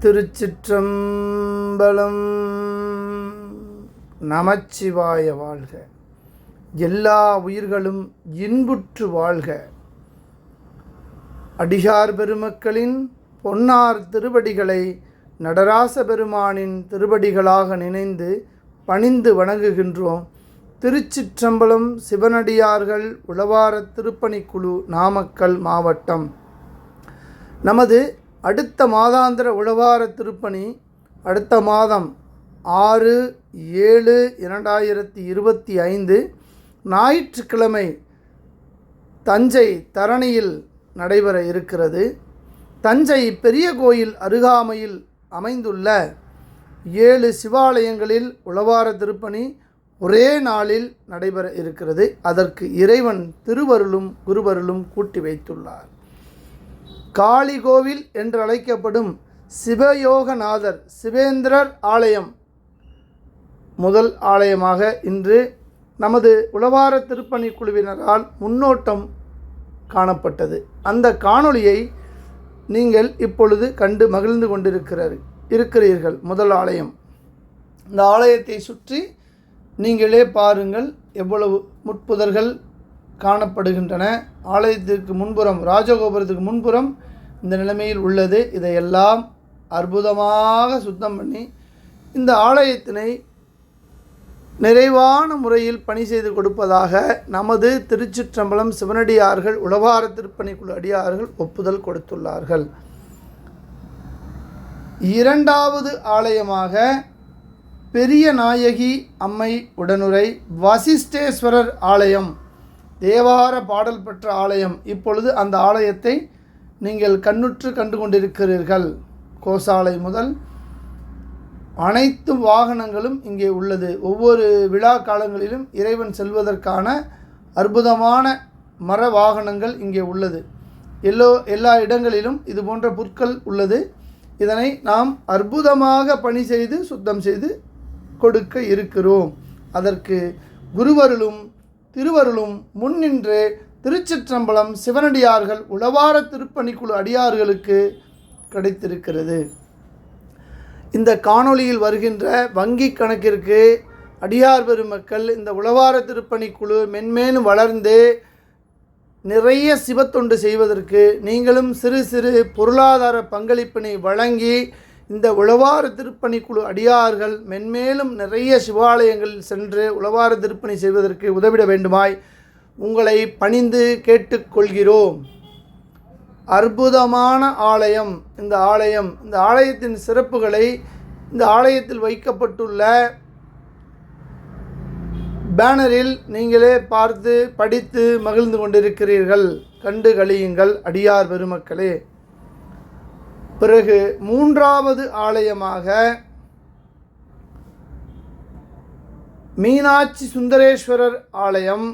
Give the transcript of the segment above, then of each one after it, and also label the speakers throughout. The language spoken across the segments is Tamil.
Speaker 1: திருச்சிற்றம்பலம். நமச்சிவாய வாழ்க. எல்லா உயிர்களும் இன்புற்று வாழ்க. அடிகார் பெருமக்களின் பொன்னார் திருவடிகளை நடராச பெருமானின் திருவடிகளாக நினைந்து பணிந்து வணங்குகின்றோம். திருச்சிற்றம்பலம் சிவனடியார்கள் உளவார திருப்பணிக்குழு நாமக்கல் மாவட்டம். நமது அடுத்த மாதாந்திர உழவார திருப்பணி அடுத்த மாதம் ஆறு ஏழு இரண்டாயிரத்தி இருபத்தி ஐந்து ஞாயிற்றுக்கிழமை தஞ்சை தரணியில் நடைபெற இருக்கிறது. தஞ்சை பெரிய கோயில் அருகாமையில் அமைந்துள்ள ஏழு சிவாலயங்களில் உழவார திருப்பணி ஒரே நாளில் நடைபெற இருக்கிறது. அதற்கு இறைவன் திருவருளும் குருவருளும் கூட்டி வைத்துள்ளார். காளி கோவில் என்று அழைக்கப்படும் சிவயோகநாதர் சிவேந்திரர் ஆலயம் முதல் ஆலயமாக இன்று நமது உளவார திருப்பணி குழுவினரால் முன்னோட்டம் காணப்பட்டது. அந்த காணொளியை நீங்கள் இப்பொழுது கண்டு மகிழ்ந்து கொண்டிருக்கிறார் இருக்கிறீர்கள். முதல் ஆலயம். இந்த ஆலயத்தை சுற்றி நீங்களே பாருங்கள் எவ்வளவு முட்புதர்கள் காணப்படுகின்றன. ஆலயத்திற்கு முன்புறம் ராஜகோபுரத்துக்கு முன்புறம் இந்த நிலைமையில் உள்ளது. இதையெல்லாம் அற்புதமாக சுத்தம் பண்ணி இந்த ஆலயத்தினை நிறைவான முறையில் பணி செய்து கொடுப்பதாக நமது திருச்சிற்றம்பலம் சிவனடியார்கள் உளவார திருப்பணிக்குழு அடியார்கள் ஒப்புதல் கொடுத்துள்ளார்கள். இரண்டாவது ஆலயமாக பெரிய நாயகி அம்மை உடனுரை வசிஷ்டேஸ்வரர் ஆலயம் தேவார பாடல் பெற்ற ஆலயம். இப்பொழுது அந்த ஆலயத்தை நீங்கள் கண்ணுற்று கண்டு கொண்டிருக்கிறீர்கள் கோசாலை முதல் அனைத்து வாகனங்களும் இங்கே உள்ளது. ஒவ்வொரு விழா காலங்களிலும் இறைவன் செல்வதற்கான அற்புதமான மர வாகனங்கள் இங்கே உள்ளது. எல்லோ எல்லா இடங்களிலும் இது போன்ற புற்கள் உள்ளது. இதனை நாம் அற்புதமாக பணி செய்து சுத்தம் செய்து கொடுக்க இருக்கிறோம். அதற்கு குருவருளும் திருவருளும் முன்னின்று திருச்சிற்றம்பலம் சிவனடியார்கள் உளவார திருப்பணிக்குழு அடியார்களுக்கு கிடைத்திருக்கிறது. இந்த காணொளியில் வருகின்ற வங்கி கணக்கிற்கு அடியார் பெருமக்கள் இந்த உளவார திருப்பணிக்குழு மென்மேலும் வளர்ந்து நிறைய சிவத்தொண்டு செய்வதற்கு நீங்களும் சிறு சிறு பொருளாதார பங்களிப்பினை வழங்கி இந்த உழவார திருப்பணி குழு அடியார்கள் மென்மேலும் நிறைய சிவாலயங்களில் சென்று உழவார திருப்பணி செய்வதற்கு உதவிட வேண்டுமாய் உங்களை பணிந்து கேட்டுக்கொள்கிறோம். அற்புதமான ஆலயம். இந்த ஆலயம் இந்த ஆலயத்தின் சிறப்புகளை இந்த ஆலயத்தில் வைக்கப்பட்டுள்ள பேனரில் நீங்களே பார்த்து படித்து மகிழ்ந்து கொண்டிருக்கிறீர்கள். கண்டு கழியுங்கள் அடியார் பெருமக்களே. பிறகு மூன்றாவது ஆலயமாக மீனாட்சி சுந்தரேஸ்வரர் ஆலயம்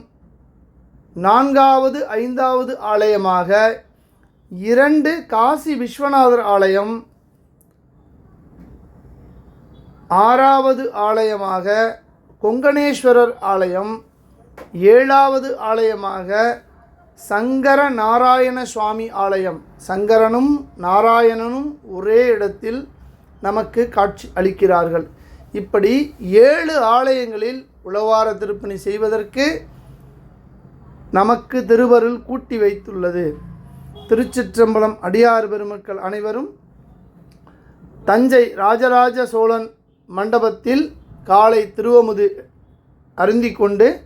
Speaker 1: நான்காவது ஐந்தாவது ஆலயமாக இரண்டு காசி விஸ்வநாதர் ஆலயம் ஆறாவது ஆலயமாக கொங்கணேஸ்வரர் ஆலயம் ஏழாவது ஆலயமாக சங்கர நாராயண சுவாமி ஆலயம். சங்கரனும் நாராயணனும் ஒரே இடத்தில் நமக்கு காட்சி அளிக்கிறார்கள். இப்படி ஏழு ஆலயங்களில் உழவார திருப்பணி செய்வதற்கு நமக்கு திருவருள் கூட்டி வைத்துள்ளது. திருச்சிற்றம்பலம் அடியார் பெருமக்கள் அனைவரும் தஞ்சை ராஜராஜ சோழன் மண்டபத்தில் காலை திருவமுது அருந்திக்கொண்டு கொண்டு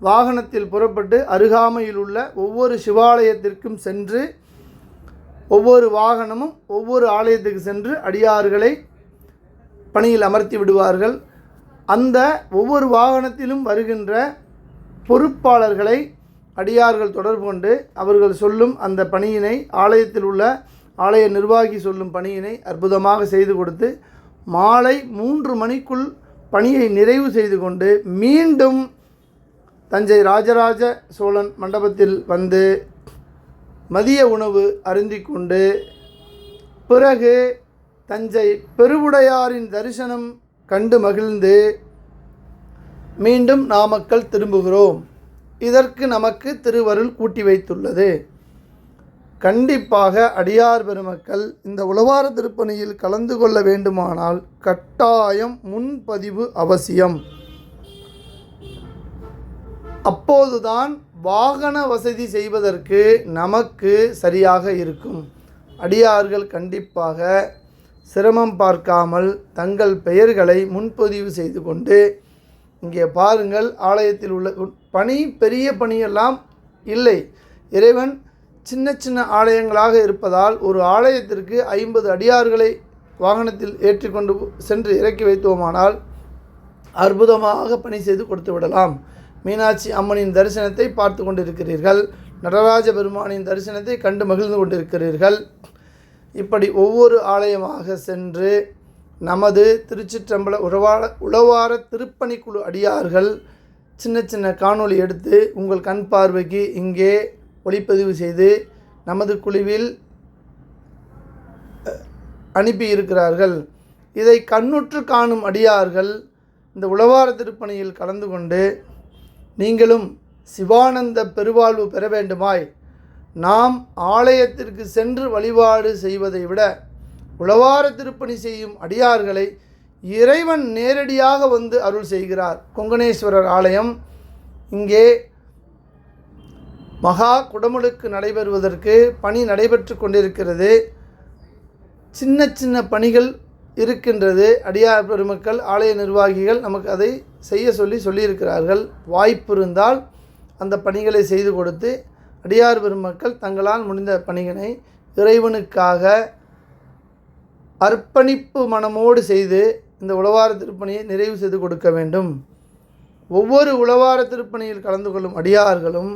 Speaker 1: வாகனத்தில் புறப்பட்டு அருகாமையில் உள்ள ஒவ்வொரு சிவாலயத்திற்கும் சென்று ஒவ்வொரு வாகனமும் ஒவ்வொரு ஆலயத்துக்கு சென்று அடியார்களை பணியில் அமர்த்தி விடுவார்கள். அந்த ஒவ்வொரு வாகனத்திலும் வருகின்ற பொறுப்பாளர்களை அடியார்கள் தொடர்பு கொண்டு அவர்கள் சொல்லும் அந்த பணியினை ஆலயத்தில் உள்ள ஆலய நிர்வாகி சொல்லும் பணியினை அற்புதமாக செய்து கொடுத்து மாலை மூன்று மணிக்குள் பணியை நிறைவு செய்து கொண்டு மீண்டும் தஞ்சை ராஜராஜ சோழன் மண்டபத்தில் வந்து மதிய உணவு அருந்தி கொண்டு பிறகு தஞ்சை பெருவுடையாரின் தரிசனம் கண்டு மகிழ்ந்து மீண்டும் நாமக்கல் திரும்புகிறோம். இதற்கு நமக்கு திருவருள் கூட்டி வைத்துள்ளது. கண்டிப்பாக அடியார் பெருமக்கள் இந்த உழவார திருப்பணியில் கலந்து கொள்ள வேண்டுமானால் கட்டாயம் முன்பதிவு அவசியம். அப்போதுதான் வாகன வசதி செய்வதற்கு நமக்கு சரியாக இருக்கும். அடியார்கள் கண்டிப்பாக சிரமம் பார்க்காமல் தங்கள் பெயர்களை முன்பதிவு செய்து கொண்டு இங்கே பாருங்கள் ஆலயத்தில் உள்ள பணி பெரிய பணியெல்லாம் இல்லை. இறைவன் சின்ன சின்ன ஆலயங்களாக இருப்பதால் ஒரு ஆலயத்திற்கு ஐம்பது அடியார்களை வாகனத்தில் ஏற்றிக்கொண்டு சென்று இறக்கி வைத்தோமானால் அற்புதமாக பணி செய்து கொடுத்து விடலாம். மீனாட்சி அம்மனின் தரிசனத்தை பார்த்து கொண்டிருக்கிறீர்கள். நடராஜ பெருமானின் தரிசனத்தை கண்டு மகிழ்ந்து கொண்டிருக்கிறீர்கள். இப்படி ஒவ்வொரு ஆலயமாக சென்று நமது திருச்சிற்றம்பல உழவார உழவார திருப்பணிக்குழு அடியார்கள் சின்ன சின்ன காணொளி எடுத்து உங்கள் கண் பார்வைக்கு இங்கே ஒளிப்பதிவு செய்து நமது குழுவில் அனுப்பி இருக்கிறார்கள். இதை கண்ணுற்று காணும் அடியார்கள் இந்த உழவார திருப்பணியில் கலந்து கொண்டு நீங்களும் சிவானந்த பெருவாழ்வு பெற வேண்டுமாய் நாம் ஆலயத்திற்கு சென்று வழிபாடு செய்வதை விட உழவார திருப்பணி செய்யும் அடியார்களை இறைவன் நேரடியாக வந்து அருள் செய்கிறார். கொங்கணேஸ்வரர் ஆலயம் இங்கே மகா குடமுழுக்கு நடைபெறுவதற்கு பணி நடைபெற்று கொண்டிருக்கிறது. சின்ன சின்ன பணிகள் இருக்கின்றது. அடியார் பெருமக்கள் ஆலய நிர்வாகிகள் நமக்கு அதை செய்ய சொல்லி சொல்லியிருக்கிறார்கள். வாய்ப்பு இருந்தால் அந்த பணிகளை செய்து கொடுத்து அடியார் பெருமக்கள் தங்களால் முடிந்த பணிகளை இறைவனுக்காக அர்ப்பணிப்பு மனமோடு செய்து இந்த உழவார திருப்பணியை நிறைவு செய்து கொடுக்க வேண்டும். ஒவ்வொரு உழவார திருப்பணியில் கலந்து கொள்ளும் அடியார்களும்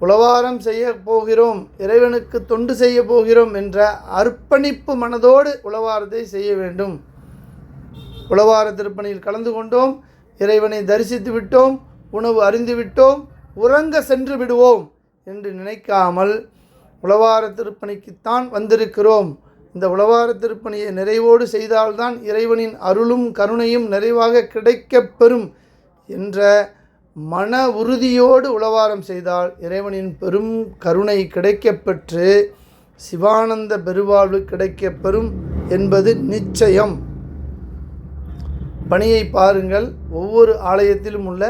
Speaker 1: உழவாரம் செய்ய போகிறோம் இறைவனுக்கு தொண்டு செய்ய போகிறோம் என்ற அர்ப்பணிப்பு மனதோடு உழவாரத்தை செய்ய வேண்டும். உழவார திருப்பணியில் கலந்து கொண்டோம் இறைவனை தரிசித்து விட்டோம் உணவு அறிந்து விட்டோம் உறங்க சென்று விடுவோம் என்று நினைக்காமல் உழவார திருப்பணிக்குத்தான் வந்திருக்கிறோம். இந்த உழவார திருப்பணியை நிறைவோடு செய்தால்தான் இறைவனின் அருளும் கருணையும் நிறைவாக கிடைக்கப் பெறும் என்ற மன உறுதியோடு உளவாரம் செய்தால் இறைவனின் பெரும் கருணை கிடைக்கப்பெற்று சிவானந்த பெருவாழ்வு கிடைக்கப்பெறும் என்பது நிச்சயம். பணியை பாருங்கள். ஒவ்வொரு ஆலயத்திலும் உள்ள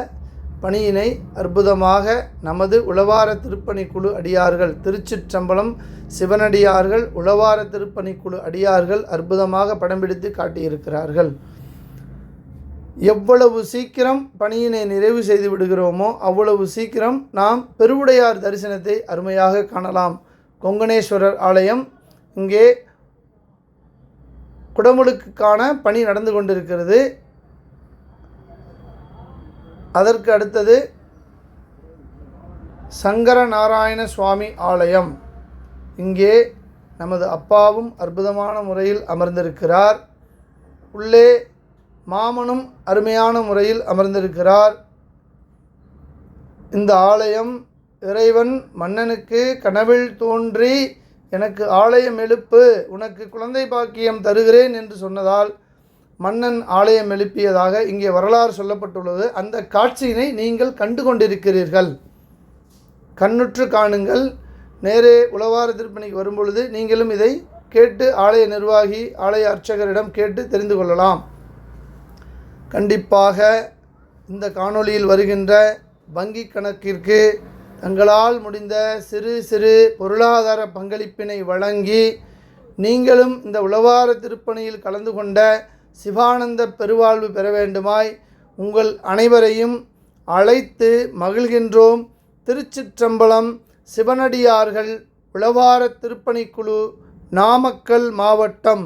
Speaker 1: பணியினை அற்புதமாக நமது உளவார திருப்பணிக்குழு அடியார்கள் திருச்சிற்றம்பலம் சிவனடியார்கள் உளவார திருப்பணிக்குழு அடியார்கள் அற்புதமாக படம் பிடித்து காட்டியிருக்கிறார்கள். எவ்வளவு சீக்கிரம் பணியினை நிறைவு செய்து விடுகிறோமோ அவ்வளவு சீக்கிரம் நாம் பெருவுடையார் தரிசனத்தை அருமையாக காணலாம். கொங்கணேஸ்வரர் ஆலயம் இங்கே குடமுழுக்குக்கான பணி நடந்து கொண்டிருக்கிறது. அதற்கு அடுத்தது சங்கர நாராயண சுவாமி ஆலயம். இங்கே நமது அப்பாவும் அற்புதமான முறையில் அமர்ந்திருக்கிறார். உள்ளே மாமனும் அருமையான முறையில் அமர்ந்திருக்கிறார். இந்த ஆலயம் இறைவன் மன்னனுக்கு கனவில் தோன்றி எனக்கு ஆலயம் எழுப்பு உனக்கு குழந்தை பாக்கியம் தருகிறேன் என்று சொன்னதால் மன்னன் ஆலயம் எழுப்பியதாக இங்கே வரலாறு சொல்லப்பட்டுள்ளது. அந்த காட்சியினை நீங்கள் கண்டு கொண்டிருக்கிறீர்கள். கண்ணுற்று காணுங்கள். நேரே உளவார திருப்பணிக்கு வரும்பொழுது நீங்களும் இதை கேட்டு ஆலய நிர்வாகி ஆலய அர்ச்சகரிடம் கேட்டு தெரிந்து கொள்ளலாம். கண்டிப்பாக இந்த காணொளியில் வருகின்ற வங்கி கணக்கிற்கு தங்களால் முடிந்த சிறு சிறு பொருளாதார பங்களிப்பினை வழங்கி நீங்களும் இந்த உளவார திருப்பணியில் கலந்து கொண்ட சிவானந்த பெருவாழ்வு பெற வேண்டுமாய் உங்கள் அனைவரையும் அழைத்து மகிழ்கின்றோம். திருச்சிற்றம்பலம் சிவனடியார்கள் உளவார திருப்பணிக்குழு நாமக்கல் மாவட்டம்.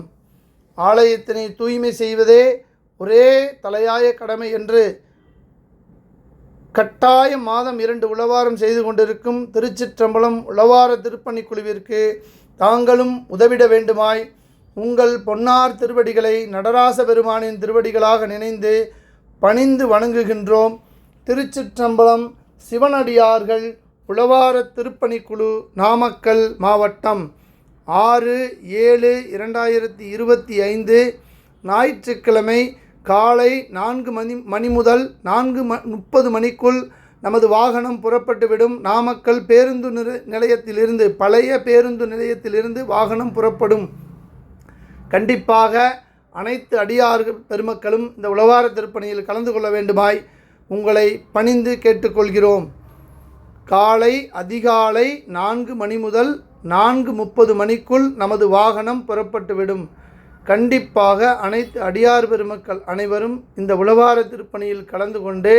Speaker 1: ஆலயத்தினை தூய்மை செய்வதே ஒரே தலையாய கடமை என்று கட்டாயம் மாதம் இரண்டு உளவாரம் செய்து கொண்டிருக்கும் திருச்சிற்றம்பலம் உளவார திருப்பணி குழுவிற்கு தாங்களும் உதவிட வேண்டுமாய் உங்கள் பொன்னார் திருவடிகளை நடராச பெருமானின் திருவடிகளாக நினைந்து பணிந்து வணங்குகின்றோம். திருச்சிற்றம்பலம் சிவனடியார்கள் உளவார திருப்பணிக்குழு நாமக்கல் மாவட்டம். ஆறு ஏழு இரண்டாயிரத்தி இருபத்தி ஐந்து ஞாயிற்றுக்கிழமை காலை நான்கு மணி மணி முதல் நான்கு ம முப்பது மணிக்குள் நமது வாகனம் புறப்பட்டுவிடும். நாமக்கல் பேருந்து நிலையத்திலிருந்து பழைய பேருந்து நிலையத்திலிருந்து வாகனம் புறப்படும். கண்டிப்பாக அனைத்து அடியார்கள் பெருமக்களும் இந்த உழவார திருப்பணியில் கலந்து கொள்ள வேண்டுமாய் உங்களை பணிந்து கேட்டுக்கொள்கிறோம். காலை அதிகாலை நான்கு மணி முதல் நான்கு முப்பது மணிக்குள் நமது வாகனம் புறப்பட்டுவிடும். கண்டிப்பாக அனைத்து அடியார் பெருமக்கள் அனைவரும் இந்த உழவார திருப்பணியில் கலந்து கொண்டு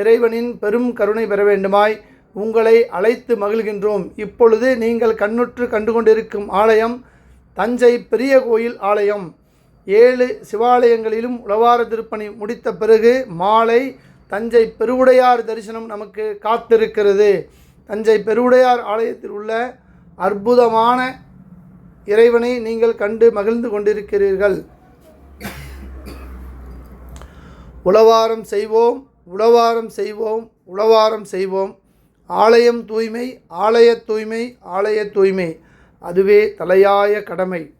Speaker 1: இறைவனின் பெரும் கருணை பெற வேண்டுமாய் உங்களை அழைத்து மகிழ்கின்றோம். இப்பொழுது நீங்கள் கண்ணுற்று கண்டு கொண்டிருக்கும் ஆலயம் தஞ்சை பெரிய கோயில் ஆலயம். ஏழு சிவாலயங்களிலும் உழவார திருப்பணி முடித்த பிறகு மாலை தஞ்சை பெருவுடையார் தரிசனம் நமக்கு காத்திருக்கிறது. தஞ்சை பெருவுடையார் ஆலயத்தில் உள்ள அற்புதமான இறைவனை நீங்கள் கண்டு மகிழ்ந்து கொண்டிருக்கிறீர்கள். உளவாரம் செய்வோம் உளவாரம் செய்வோம் உளவாரம் செய்வோம். ஆலயம் தூய்மை ஆலய தூய்மை ஆலய தூய்மை. அதுவே தலையாய கடமை.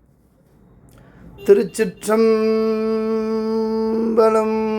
Speaker 1: திருச்சிற்றம்பலம்